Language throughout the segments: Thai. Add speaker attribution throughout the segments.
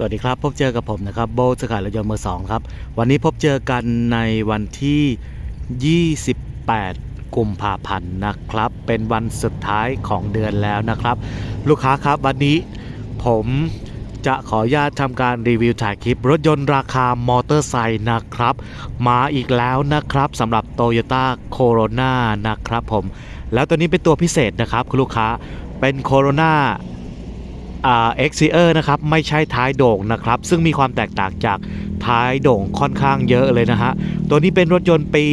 Speaker 1: สวัสดีครับ พบเจอกับผมนะครับโบสขายรถยนต์มือสองครับ วันนี้พบเจอกันในวันที่ 28 กุมภาพันธ์นะครับ เป็นวันสุดท้ายของเดือนแล้วนะครับ ลูกค้าครับวันนี้ผมจะขออนุญาตทำการรีวิวถ่ายคลิป รถยนต์ราคามอเตอร์ไซค์นะครับ มาอีกแล้วนะครับสำหรับ Toyota Corona นะครับผม แล้วตัวนี้เป็นตัวพิเศษนะครับคุณลูกค้าเป็น Corona เอ่า XCR นะครับไม่ใช่ท้ายโด่งนะครับ ซึ่งมีความแตกต่างจากท้ายโด่งค่อนข้างเยอะเลยนะฮะ ตัวนี้เป็นรถยนต์ปี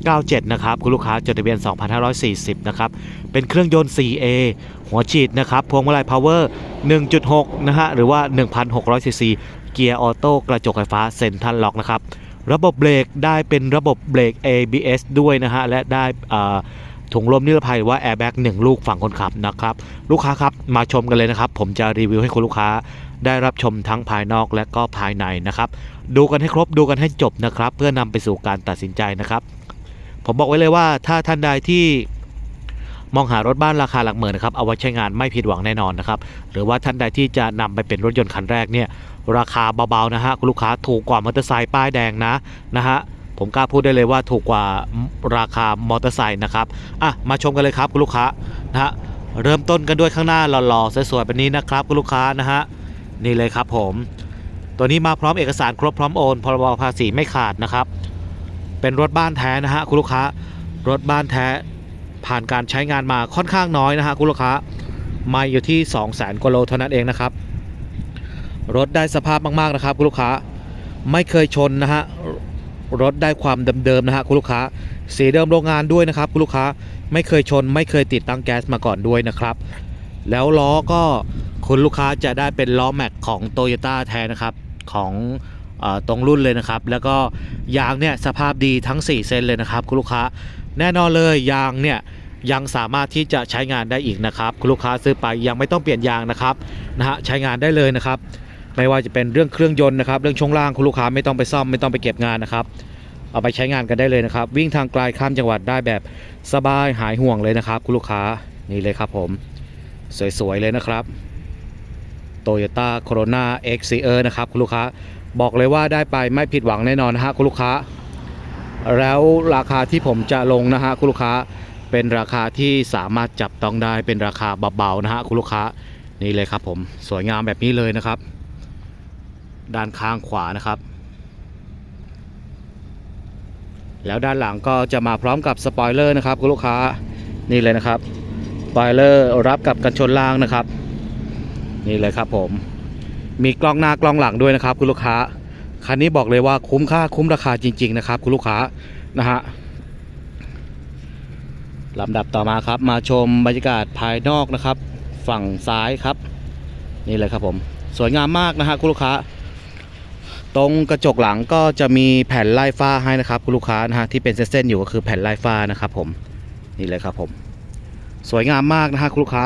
Speaker 1: 97 นะครับ คุณลูกค้าจดทะเบียน 2540 นะครับ เป็นเครื่องยนต์ 4A หัวฉีดนะครับ พวงมาลัย power 1.6 นะฮะ หรือว่า 1,600 ซีซี เกียร์ออโต้กระจกไฟฟ้าเซ็นทรัลล็อกนะครับ ระบบเบรกได้เป็นระบบเบรก ABS ด้วยนะฮะ และได้อ่า ถุงลมนิรภัยหรือว่า airbag 1ลูกฝั่งคนขับนะครับ ลูกค้าครับมาชมกันเลยนะครับ ผมจะรีวิวให้คุณลูกค้าได้รับชมทั้งภายนอกและก็ภายในนะครับ ดูกันให้ครบดูกันให้จบนะครับ เพื่อนำไปสู่การตัดสินใจนะครับ ผมบอกไว้เลยว่าถ้าท่านใดที่มองหารถบ้านราคาหลักหมื่นนะครับเอาไว้ใช้งานไม่ผิดหวังแน่นอนนะครับ หรือว่าท่านใดที่จะนำไปเป็นรถยนต์คันแรกเนี่ยราคาเบาๆนะฮะคุณลูกค้าถูกกว่ามอเตอร์ไซค์ป้ายแดงนะนะฮะ ผมกล้าพูดได้เลยว่าถูกกว่าราคามอเตอร์ไซค์นะครับอะมาชมกันเลยครับคุณลูกค้านะฮะเริ่มต้นกันด้วยข้างหน้าหล่อๆสวยๆแบบนี้นะครับคุณลูกค้านะฮะนี่เลยครับผม ตัวนี้มาพร้อมเอกสารครบพร้อมโอนพรบภาษีไม่ขาดนะครับ เป็นรถบ้านแท้นะฮะคุณลูกค้ารถบ้านแท้ผ่านการใช้งานมาค่อนข้างน้อยนะฮะคุณลูกค้ามาอยู่ที่ 2 0 0 0 0 0กว่าโลเท่านั้นเองนะครับ รถได้สภาพมากๆนะครับคุณลูกค้าไม่เคยชนนะฮะ รถได้ความเดิมๆนะฮะคุณลูกค้า สีเดิมโรงงานด้วยนะครับคุณลูกค้าไม่เคยชน ไม่เคยติดตั้งแก๊สมาก่อนด้วยนะครับ แล้วล้อก็คุณลูกค้าจะได้เป็นล้อแม็กของโตโยต้าแท้นะครับของอตรงรุ่นเลยนะครับ แล้วก็ยางเนี่ยสภาพดีทั้ง 4 เส้นเลยนะครับ คุณลูกค้าแน่นอนเลยยางเนี่ยยังสามารถที่จะใช้งานได้อีกนะครับ คุณลูกค้าซื้อไปยังไม่ต้องเปลี่ยนยางนะครับนะฮะใช้งานได้เลยนะครับ ไม่ว่าจะเป็นเรื่องเครื่องยนต์นะครับ เรื่องช่วงล่างคุณลูกค้าไม่ต้องไปซ่อมไม่ต้องไปเก็บงานนะครับ เอาไปใช้งานกันได้เลยนะครับ วิ่งทางไกลข้ามจังหวัดได้แบบสบายหายห่วงเลยนะครับ คุณลูกค้านี่เลยครับผม สวยๆเลยนะครับ Toyota Corona XCR นะครับคุณลูกค้าบอกเลยว่าได้ไปไม่ผิดหวังแน่นอนนะฮะคุณลูกค้า แล้วราคาที่ผมจะลงนะฮะคุณลูกค้าเป็นราคาที่สามารถจับต้องได้เป็นราคาเบาๆนะฮะคุณลูกค้านี่เลยครับผมสวยงามแบบนี้เลยนะครับ ด้านข้างขวานะครับ แล้วด้านหลังก็จะมาพร้อมกับสปอยเลอร์นะครับคุณลูกค้านี่เลยนะครับสปอยเลอร์รับกับกันชนล่างนะครับ นี่เลยครับผม มีกล้องหน้ากล้องหลังด้วยนะครับคุณลูกค้าคันนี้บอกเลยว่าคุ้มค่าคุ้มราคาจริง ๆ นะครับ คุณลูกค้านะฮะลำดับต่อมาครับ มาชมบรรยากาศภายนอกนะครับ ฝั่งซ้ายครับ นี่เลยครับผม สวยงามมากนะฮะคุณลูกค้า ตรงกระจกหลังก็จะมีแผ่นไล่ฟ้าให้นะครับคุณลูกค้านะฮะที่เป็นเส้นๆอยู่ก็คือแผ่นไล่ฟ้านะครับผมนี่เลยครับผม สวยงามมากนะฮะคุณลูกค้า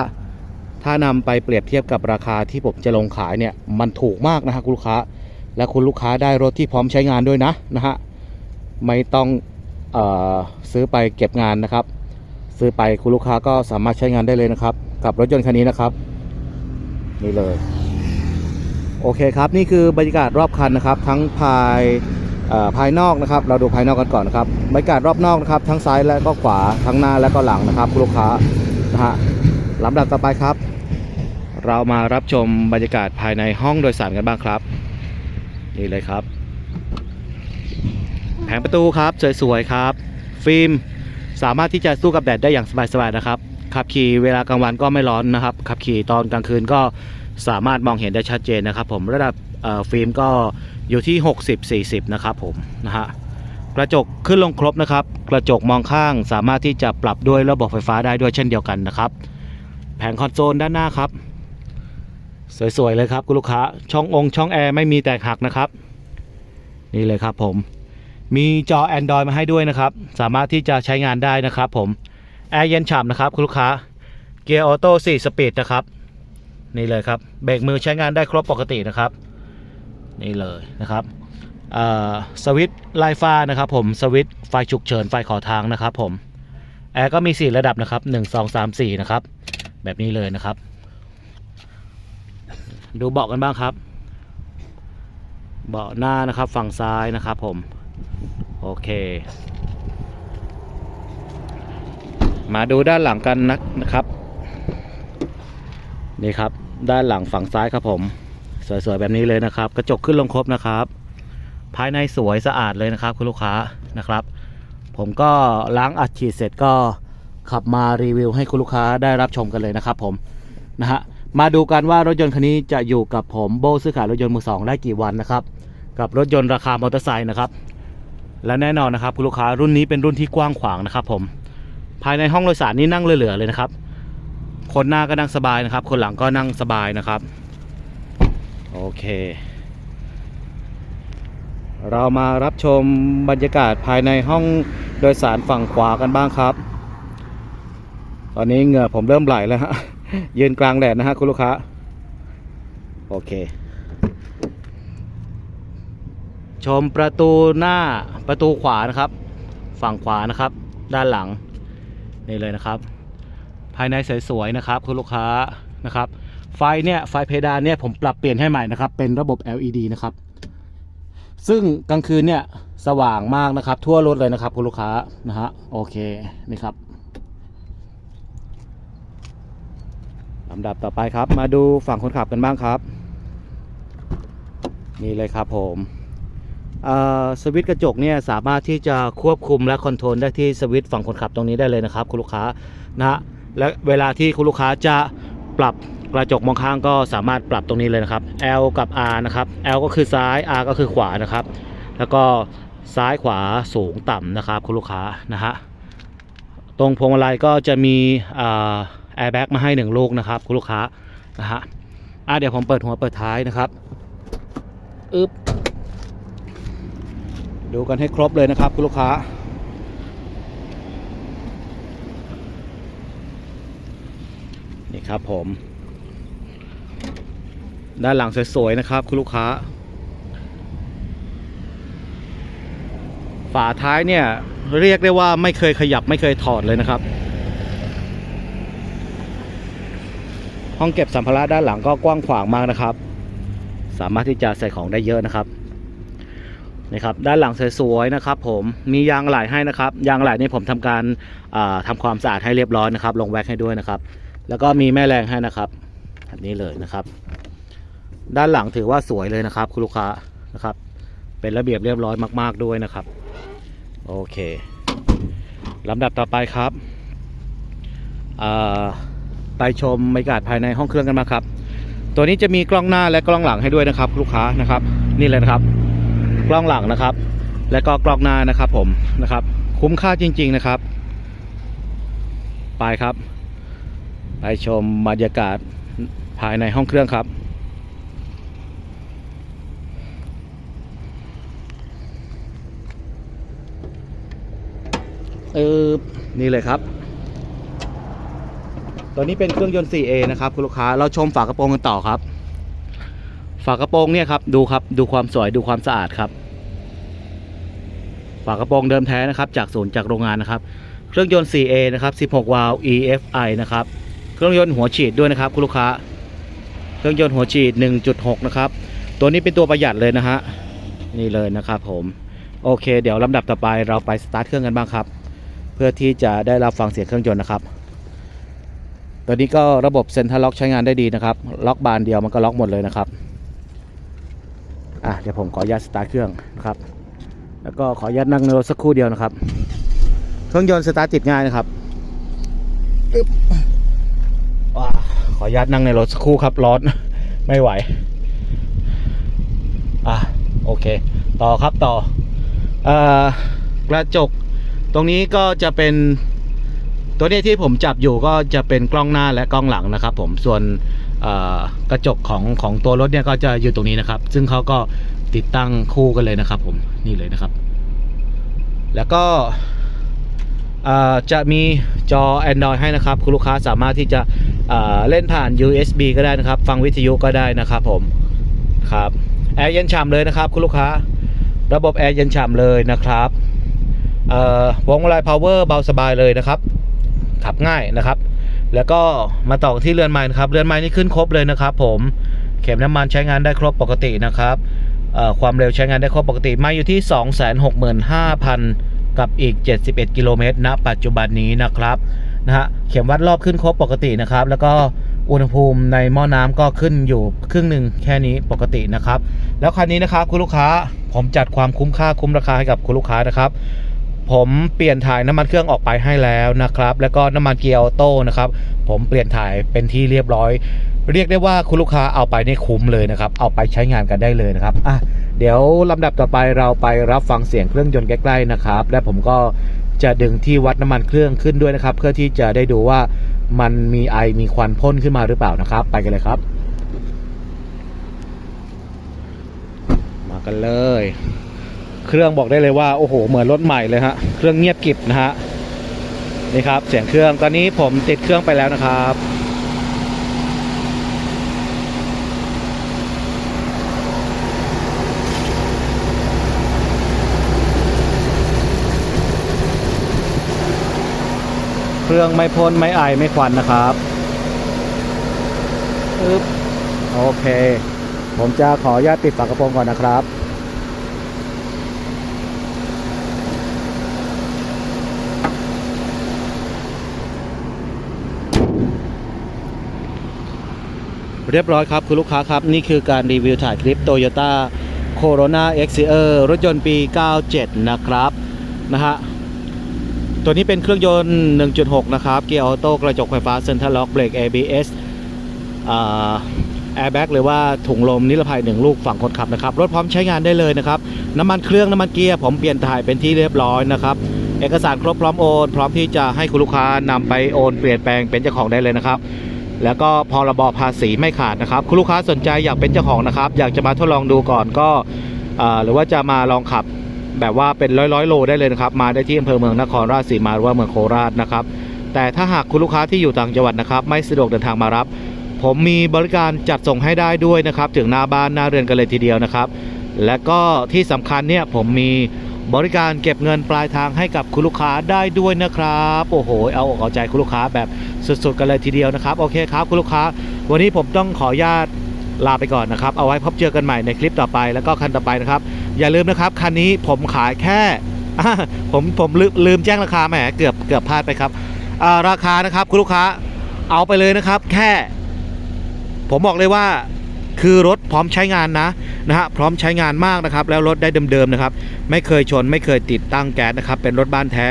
Speaker 1: ถ้านำไปเปรียบเทียบกับราคาที่ผมจะลงขายเนี่ยมันถูกมากนะฮะคุณลูกค้า และคุณลูกค้าได้รถที่พร้อมใช้งานด้วยนะนะฮะไม่ต้องเออซื้อไปเก็บงานนะครับ ซื้อไปคุณลูกค้าก็สามารถใช้งานได้เลยนะครับ กับรถยนต์คันนี้นะครับ นี่เลย โอเคครับ นี่คือบรรยากาศรอบคันนะครับ ทั้งภายภายนอกนะครับ เราดูภายนอกกันก่อนนะครับบรรยากาศรอบนอกนะครับ ทั้งซ้ายและก็ขวาทั้งหน้าและก็หลังนะครับคุณลูกค้านะฮะลำดับต่อไปครับ เรามารับชมบรรยากาศภายในห้องโดยสารกันบ้างครับ นี่เลยครับ แผงประตูครับสวยๆครับ ฟิล์มสามารถที่จะสู้กับแดดได้อย่างสบายๆนะครับ ขับขี่เวลากลางวันก็ไม่ร้อนนะครับ ขับขี่ตอนกลางคืนก็สามารถมองเห็นได้ชัดเจนนะครับ ผมระดับฟิล์มก็อยู่ที่ 60-40 นะครับผมนะฮะกระจกขึ้นลงครบนะครับ กระจกมองข้างสามารถที่จะปรับด้วยระบบไฟฟ้าได้ด้วยเช่นเดียวกันนะครับ แผงคอนโซลด้านหน้าครับ สวยๆเลยครับคุณลูกค้าช่ององค์ช่องแอร์ไม่มีแตกหักนะครับ นี่เลยครับผมมีจอ Android มาให้ด้วยนะครับ สามารถที่จะใช้งานได้นะครับผม แอร์เย็นฉ่ำนะครับคุณลูกค้า เกียร์ออโต้4สปีดนะครับ นี่เลยครับ เบรกมือใช้งานได้ครบปกตินะครับ นี่เลยนะครับสวิตช์ไลฟ้านะครับผม สวิตช์ไฟฉุกเฉินไฟขอทางนะครับผม แอร์ก็มี 4 ระดับนะครับ 1 2 3 4 นะครับ แบบนี้เลยนะครับ ดูเบาะกันบ้างครับ เบาะหน้านะครับฝั่งซ้ายนะครับผม โอเค มาดูด้านหลังกันนะนะครับ นี่ครับ ด้านหลังฝั่งซ้ายครับผม สวยๆแบบนี้เลยนะครับ กระจกขึ้นลงครบนะครับ ภายในสวยสะอาดเลยนะครับ คุณลูกค้านะครับ ผมก็ล้างอัดฉีดเสร็จก็ขับมารีวิวให้คุณลูกค้าได้รับชมกันเลยนะครับผมนะฮะมาดูกันว่ารถยนต์คันนี้จะอยู่กับผมโบซื้อขายรถยนต์มือสองได้กี่วันนะครับ กับรถยนต์ราคามอเตอร์ไซค์นะครับ และแน่นอนนะครับคุณลูกค้ารุ่นนี้เป็นรุ่นที่กว้างขวางนะครับผม ภายในห้องโดยสารนี่นั่งเหลือๆเลยนะครับ คนหน้าก็นั่งสบายนะครับ คนหลังก็นั่งสบายนะครับ โอเค เรามารับชมบรรยากาศภายในห้องโดยสารฝั่งขวากันบ้างครับ ตอนนี้เหงื่อผมเริ่มไหลแล้วฮะยืนกลางแดดนะฮะคุณลูกค้า โอเค ชมประตูหน้าประตูขวานะครับ ฝั่งขวานะครับ ด้านหลัง นี่เลยนะครับ ภายในสวยๆนะครับคุณลูกค้านะครับ ไฟเนี่ยไฟเพดานเนี่ยผมปรับเปลี่ยนให้ใหม่นะครับ เป็นระบบ LED นะครับ ซึ่งกลางคืนเนี่ยสว่างมากนะครับ ทั่วรถเลยนะครับคุณลูกค้านะฮะโอเคนี่ครับลำดับต่อไปครับ มาดูฝั่งคนขับกันบ้างครับ นี่เลยครับผม สวิตช์กระจกเนี่ยสามารถที่จะควบคุมและคอนโทรลได้ที่สวิตช์ฝั่งคนขับตรงนี้ได้เลยนะครับ คุณลูกค้านะฮะและเวลาที่คุณลูกค้าจะปรับกระจกมองข้างก็สามารถปรับตรงนี้เลยนะครับ L กับ R นะครับ L ก็คือซ้าย R ก็คือขวานะครับ แล้วก็ซ้ายขวาสูงต่ำนะครับ คุณลูกค้านะฮะตรงพวงมาลัยก็จะมีแอร์แบ็กมาให้หนึ่งลูกนะครับ คุณลูกค้านะฮะอะเดี๋ยวผมเปิดหัวเปิดท้ายนะครับอึ๊บ ดูกันให้ครบเลยนะครับคุณลูกค้า นี่ครับผม ด้านหลังสวยๆนะครับคุณลูกค้า ฝาท้ายเนี่ยเรียกได้ว่าไม่เคยขยับไม่เคยถอดเลยนะครับ ห้องเก็บสัมภาระด้านหลังก็กว้างขวางมากนะครับ สามารถที่จะใส่ของได้เยอะนะครับ นี่ครับด้านหลังสวยๆนะครับผมมียางไหลให้นะครับยางไหลนี่ผมทำการอ่าทำความสะอาดให้เรียบร้อยนะครับลงแว็กให้ด้วยนะครับ แล้วก็มีแม่แรงให้นะครับแบบนี้เลยนะครับ ด้านหลังถือว่าสวยเลยนะครับ คุณลูกค้านะครับ เป็นระเบียบเรียบร้อยมาก ๆด้วยนะครับ โอเคลำดับต่อไปครับไปชมบรรยากาศภายในห้องเครื่องกันมาครับ ตัวนี้จะมีกล้องหน้าและกล้องหลังให้ด้วยนะครับ ลูกค้านะครับ นี่เลยนะครับ กล้องหลังนะครับ และก็กล้องหน้านะครับผมนะครับ คุ้มค่าจริง ๆนะครับ ไปครับ ไปชมบรรยากาศภายในห้องเครื่องครับเออนี่เลยครับ ตัวนี้เป็นเครื่องยนต์ 4A นะครับ คุณลูกค้า เราชมฝากระโปรงกันต่อครับ ฝากระโปรงเนี่ยครับดูครับดูความสวยดูความสะอาดครับ ฝากระโปรงเดิมแท้นะครับ จากศูนย์จากโรงงานนะครับ เครื่องยนต์ 4A นะครับ 16 วาล์ว EFI นะครับ เครื่องยนต์หัวฉีดด้วยนะครับ คุณลูกค้า เครื่องยนต์หัวฉีด 1.6 นะครับ ตัวนี้เป็นตัวประหยัดเลยนะฮะนี่เลยนะครับผมโอเค เดี๋ยวลำดับต่อไปเราไปสตาร์ทเครื่องกันบ้างครับ เพื่อที่จะได้รับฟังเสียงเครื่องยนต์นะครับตัวนี้ก็ระบบเซ็นทรัลล็อกใช้งานได้ดีนะครับ ล็อกบานเดียวมันก็ล็อกหมดเลยนะครับ อะเดี๋ยวผมขออนุญาตสตาร์ทเครื่องนะครับ แล้วก็ขออนุญาตนั่งในรถสักครู่เดียวนะครับ เครื่องยนต์สตาร์ทติดง่ายนะครับอบว้าขออนุญาตนั่งในรถสักครู่ครับร้อนไม่ไหว อะโอเค ต่อครับต่อเอ่อกระจกตรงนี้ก็จะเป็นตัวนี้ที่ผมจับอยู่ก็จะเป็นกล้องหน้าและกล้องหลังนะครับ ผมส่วน กระจกของของตัวรถเนี่ยก็จะอยู่ตรงนี้นะครับ ซึ่งเขาก็ติดตั้งคู่กันเลยนะครับ ผมนี่เลยนะครับ แล้วก็จะมีจอ Android ให้นะครับ คุณลูกค้าสามารถที่จะเเล่นผ่าน USB ก็ได้นะครับ ฟังวิทยุก็ได้นะครับผมครับแอร์เย็นฉ่ำเลยนะครับ คุณลูกค้า ระบบแอร์เย็นฉ่ำเลยนะครับเอ่อวงมาลัย power เบาสบายเลยนะครับ ขับง่ายนะครับ แล้วก็มาต่อที่เรือนไม้นะครับ เรือนไม้นี่ขึ้นครบเลยนะครับ ผมเข็มน้ำมันใช้งานได้ครบปกตินะครับความเร็วใช้งานได้ครบปกติมาอยู่ที่ 265,000 กับอีก 71 กิโลเมตรณปัจจุบันนี้นะครับนะฮะเข็มวัดรอบขึ้นครบปกตินะครับ แล้วก็อุณหภูมิในหม้อน้ำก็ขึ้นอยู่ครึ่งหนึ่งแค่นี้ปกตินะครับ แล้วคันนี้นะครับคุณลูกค้าผมจัดความคุ้มค่าคุ้มราคาให้กับคุณลูกค้านะครับ ผมเปลี่ยนถ่ายน้ำมันเครื่องออกไปให้แล้วนะครับ แล้วก็น้ำมันเกียร์ออโต้นะครับ ผมเปลี่ยนถ่ายเป็นที่เรียบร้อย เรียกได้ว่าคุณลูกค้าเอาไปได้คุ้มเลยนะครับ เอาไปใช้งานกันได้เลยนะครับอะเดี๋ยวลำดับต่อไปเราไปรับฟังเสียงเครื่องยนต์ใกล้ๆนะครับ และผมก็จะดึงที่วัดน้ำมันเครื่องขึ้นด้วยนะครับ เพื่อที่จะได้ดูว่ามันมีไอมีควันพ่นขึ้นมาหรือเปล่านะครับ ไปกันเลยครับ มากันเลย เครื่องบอกได้เลยว่าโอ้โหเหมือนรถใหม่เลยฮะเครื่องเงียบกริบนะฮะนี่ครับเสียงเครื่องตอนนี้ผมติดเครื่องไปแล้วนะครับเครื่องไม่พ่นไม่ไอไม่ควันนะครับอึ๊บโอเค ผมจะขออนุญาตปิดฝากระโปรงก่อนนะครับ เรียบร้อยครับ คุณลูกค้าครับ นี่คือการรีวิวถ่ายคลิป Toyota Corona x c r รถยนต์ปี 97 นะครับนะฮะตัวนี้เป็นเครื่องยนต์ 1.6 นะครับ เกียร์ออโต้กระจกไฟฟ้าเซ็นทรัลล็อกเบรก ABS แอร์แบ็กหรือว่าถุงลมนิรภัยหนึ่งลูกฝั่งคนขับนะครับ รถพร้อมใช้งานได้เลยนะครับ น้ำมันเครื่องน้ำมันเกียร์ผมเปลี่ยนถ่ายเป็นที่เรียบร้อยนะครับเอกสารครบพร้อมโอน พร้อมที่จะให้คุณลูกค้านำไปโอนเปลี่ยนแปลงเป็นเจ้าของได้เลยนะครับ แล้วก็พรบภาษีไม่ขาดนะครับ คุณลูกค้าสนใจอยากเป็นเจ้าของนะครับ อยากจะมาทดลองดูก่อนก็หรือว่าจะมาลองขับแบบว่าเป็นร้อยร้อยโลได้เลยนะครับ มาได้ที่อำเภอเมืองนครราชสีมาหรือว่าเมืองโคราชนะครับ แต่ถ้าหากคุณลูกค้าที่อยู่ต่างจังหวัดนะครับ ไม่สะดวกเดินทางมารับ ผมมีบริการจัดส่งให้ได้ด้วยนะครับ ถึงหน้าบ้านหน้าเรือนกันเลยทีเดียวนะครับ และก็ที่สำคัญเนี่ยผมมี บริการเก็บเงินปลายทางให้กับคุณลูกค้าได้ด้วยนะครับ โอ้โห เอาอกเอาใจคุณลูกค้าแบบสุดๆกันเลยทีเดียวนะครับ โอเคครับคุณลูกค้า วันนี้ผมต้องขออนุญาตลาไปก่อนนะครับ เอาไว้พบเจอกันใหม่ในคลิปต่อไปแล้วก็คันต่อไปนะครับ อย่าลืมนะครับ คันนี้ผมขายแค่ ผมผมลืมลืมแจ้งราคาแหมเกือบเกือบพลาดไปครับ ราคานะครับคุณลูกค้าเอาไปเลยนะครับ แค่ ผมบอกเลยว่าคือรถพร้อมใช้งานนะ นะฮะพร้อมใช้งานมากนะครับแล้วรถได้เดิมๆนะครับไม่เคยชนไม่เคยติดตั้งแก๊สนะครับเป็นรถบ้านแท้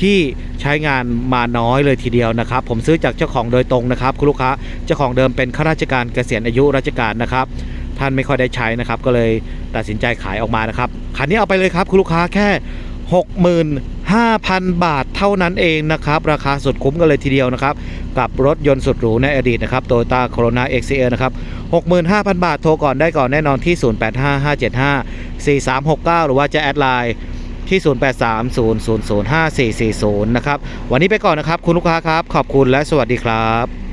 Speaker 1: ที่ใช้งานมาน้อยเลยทีเดียวนะครับ ผมซื้อจากเจ้าของโดยตรงนะครับคุณลูกค้าเจ้าของเดิมเป็นข้าราชการเกษียณอายุราชการนะครับท่านไม่ค่อยได้ใช้นะครับ ก็เลยตัดสินใจขายออกมานะครับคันนี้เอาไปเลยครับคุณลูกค้าแค่ 65,000 บาทเท่านั้นเองนะครับ ราคาสุดคุ้มกันเลยทีเดียวนะครับ กับรถยนต์สุดหรูในอดีตนะครับ Toyota Corona XCR นะครับ 65,000 บาท โทรก่อนได้ก่อนแน่นอนที่ 0855754369 หรือว่าจะแอดไลน์ที่ 0830005440 นะครับ วันนี้ไปก่อนนะครับ คุณลูกค้าครับ ขอบคุณและสวัสดีครับ